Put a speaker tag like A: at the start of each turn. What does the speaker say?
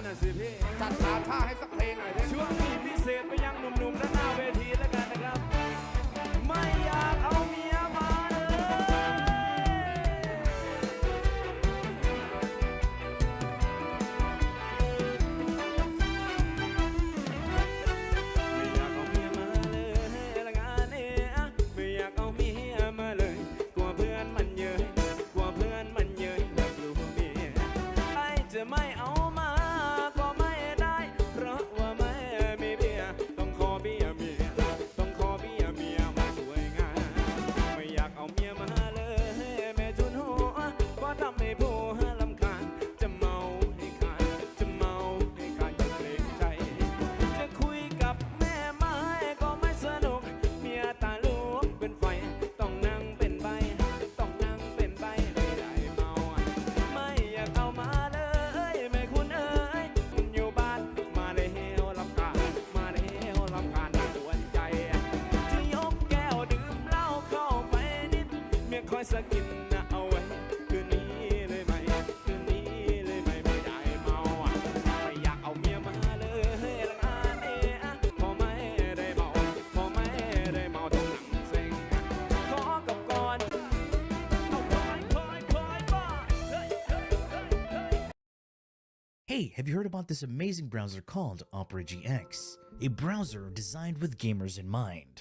A: จัดสาท่าให้สักเพลงหน่อยดิ
B: ช่วงนี้พิเศษไปยังหนุ่มๆด้านหน้าเวทีแล้วกันนะครับ ไม่อยากเอาเมียมาเลยไม่อยากเอาเมียมาเลยละงานเอะไม่อยากเอาเมียมาเลยกลัวเพื่อนมันเยอะกลัวเพื่อนมันเยอะแบบรู้เมียไอจะไม่ เมียคอยสะกินนะเอาไว้ คืนนี้เลยไหม คืนนี้เลยไหมไม่ได้เมาอ่ะไม่อยากเอาเมียมาเลยละงานเอะพอไม่ได้เมา พอไม่ได้เมาต้องหนังเซ็งขอกับก่อนเอาคอยคอยคอยบ้าเฮ้ยเฮ้ยเฮ้ยเฮ้ย
C: Hey, have you heard about this amazing browser called Opera GX? A browser designed with gamers in mind.